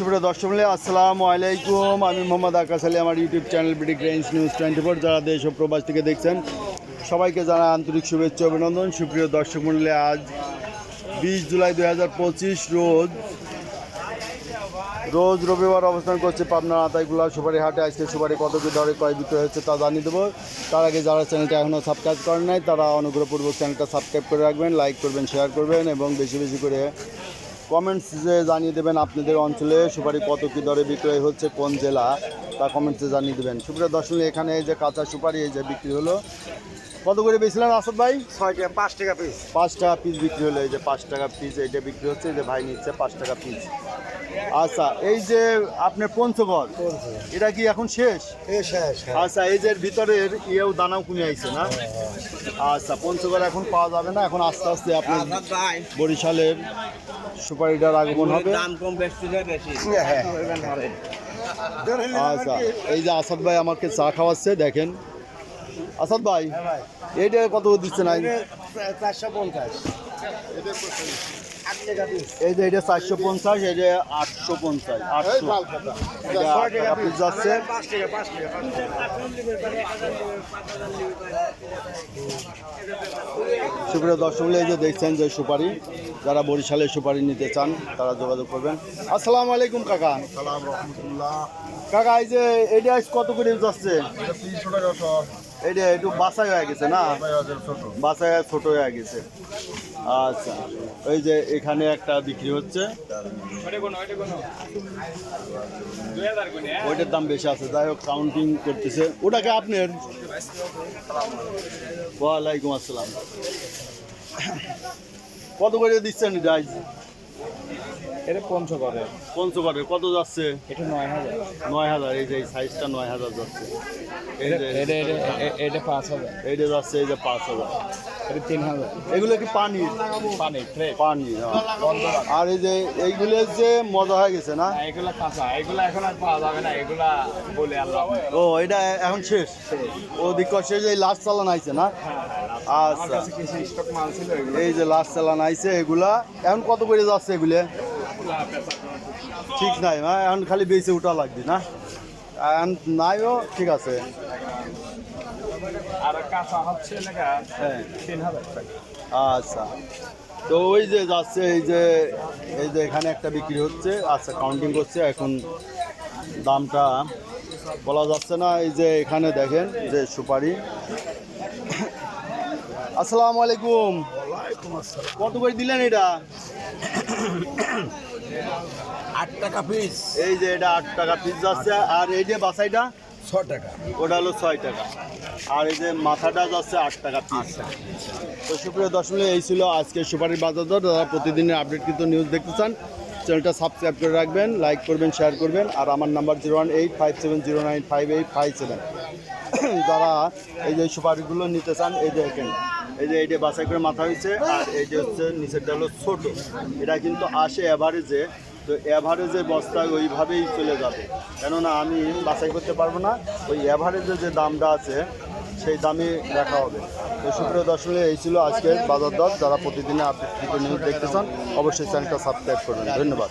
সুপ্রিয় দর্শক মূল্য আসসালামু আলাইকুম। আমি মোহাম্মদ আকাশ আলী, আমার YouTube channel BD greens news twenty four. যারা দেশ ও প্রবাস থেকে দেখছেন, সবাইকে জানা আন্তরিক শুভেচ্ছা অভিনন্দন। সুপ্রিয় দর্শক মূল্যে আজ বিশ জুলাই দু হাজার পঁচিশ রোজ রোজ রবিবার অবস্থান করছে পাবনা আতাইগুলা সুপারি হাটে। আজকে সুপারি কত কী দরে, কয় বিক্রয় হচ্ছে তা জানিয়ে দেবো। তার আগে যারা চ্যানেলটা এখনও সাবস্ক্রাইব করেন নাই, তারা অনুগ্রহপূর্বক চ্যানেলটা সাবস্ক্রাইব করে রাখবেন, লাইক করবেন, শেয়ার করবেন এবং বেশি বেশি করে কমেন্টসে জানিয়ে দেবেন আপনাদের অঞ্চলে সুপারি কত কী দরে বিক্রয় হচ্ছে কোন জেলা তা কমেন্টসে জানিয়ে দেবেন। সুপ্রিয় দর্শক এখানে এই যে কাঁচা সুপারি এই যে বিক্রি হলো কত করে বেছিলেন আসাদ ভাই? ছয় টাকা পাঁচ টাকা পিস পাঁচ টাকা পিস বিক্রি হলো এই যে পাঁচ টাকা পিস এইটা বিক্রি হচ্ছে এই যে ভাই নিচ্ছে পাঁচ টাকা পিস আচ্ছা এই যে আপনার পঞ্চগড় এটা কি এখন শেষ? শেষ আচ্ছা এই যে ভিতরের ইয়েও দানাও কুনে আইছে না? আচ্ছা পঞ্চগড় এখন পাওয়া যাবে না এখন আস্তে আস্তে আপনার বরিশালের সুপারিটার আগমন হবে। দাম কম বেশি বেশি। আচ্ছা এই যে আসাদ ভাই আমাকে চা খাওয়াচ্ছে দেখেন। আসাদ ভাই এইটা কত দিচ্ছে না চারশো পঞ্চাশ। এই যে এটা চারশো পঞ্চাশ এই যে আটশো পঞ্চাশ। আটশো যাচ্ছে সুপ্রিয় দর্শক এই যে দেখছেন যে সুপারি। যারা বরিশালের সুপারি নিতে চান তারা যোগাযোগ করবেন। আসসালামু আলাইকুম কাকা। সালাম রহমতুল্লাহ। কাকা এই যে এটা কত করে যাচ্ছে তিনশো টাকা এটা একটু বাসাই হয়ে গেছে না? বাসায় ছোট। হয়ে গেছে। আচ্ছা ওই যে এখানে একটা বিক্রি হচ্ছে। ওইটার দাম বেশি আছে যাই হোক কাউন্টিং করতেছে। ওটাকে আপনার ওয়ালাইকুম আসসালাম। কত করে দিচ্ছেন এটা আজ? এটা পঞ্চগড়ে পঞ্চগড়ে কত যাচ্ছে? এটা নয় হাজার নয় হাজার এই যে এই সাইজটা নয় হাজার যাচ্ছে। এই যে এটা পাঁচ হাজার এইটা যাচ্ছে এই যে পাঁচ হাজার এটা তিন হাজার এগুলো কি পানি পানি হ্যাঁ। আর এই যে এইগুলো যে মজা হয়ে গেছে না? এগুলা কাঁচা। এগুলা এখন আর পাওয়া যাবে না এগুলা বলে আল্লাহ ও এটা এখন শেষ? ও দিক শেষ এই লাস্ট চালান আইছে না? আচ্ছা। মাল ছিল এগুলো। এই যে লাস্ট চালান আইছে এগুলা। এখন কত করে যাচ্ছে এগুলো? ঠিক নাই না এখন খালি বেঁচে উঠা লাগবে না? এখন নাইও ঠিক আছে। আর কাঁচা হচ্ছে হ্যাঁ। আচ্ছা। তো ওই যে যাচ্ছে এই যে এই যে এখানে একটা বিক্রি হচ্ছে আচ্ছা কাউন্টিং করছে এখন দামটা বলা যাচ্ছে না। এই যে এখানে দেখেন যে সুপারি আসসালামু আলাইকুম। কত করে দিলেন এটা? আট টাকা পিস এই যে এটা আট টাকা পিস যাচ্ছে। আর এই যে বাসাইটা ছ টাকা। ওটা হলো ছয় টাকা। আর এই যে মাথাটা যাচ্ছে আট টাকা পিস তো সুপ্রিয় দর্শক এই ছিল আজকে সুপারির বাজার দর। যারা প্রতিদিনের আপডেট কিন্তু নিউজ দেখতে চান চ্যানেলটা সাবস্ক্রাইব করে রাখবেন লাইক করবেন শেয়ার করবেন। আর আমার number zero one eight five seven zero nine five eight five seven যারা এই যে সুপারিগুলো নিতে চান এই যে এখানে। এই যে এইটা বাছাই করে মাথা হয়েছে, আর এই যে হচ্ছে নিচেরটা হলো ছোট। এটা কিন্তু আসে অ্যাভারেজে তো অ্যাভারেজে বস্তা ওইভাবেই চলে যাবে। কেননা আমি বাছাই করতে পারব না, ওই অ্যাভারেজে যে দামটা আছে, সেই দামে রাখা হবে। তো সুপ্রিয় দর্শক, এই ছিল আজকের বাজার দর। যারা প্রতিদিনে আপডেট নিউজ দেখতে চান অবশ্যই চ্যানেলটা সাবস্ক্রাইব করবেন। ধন্যবাদ।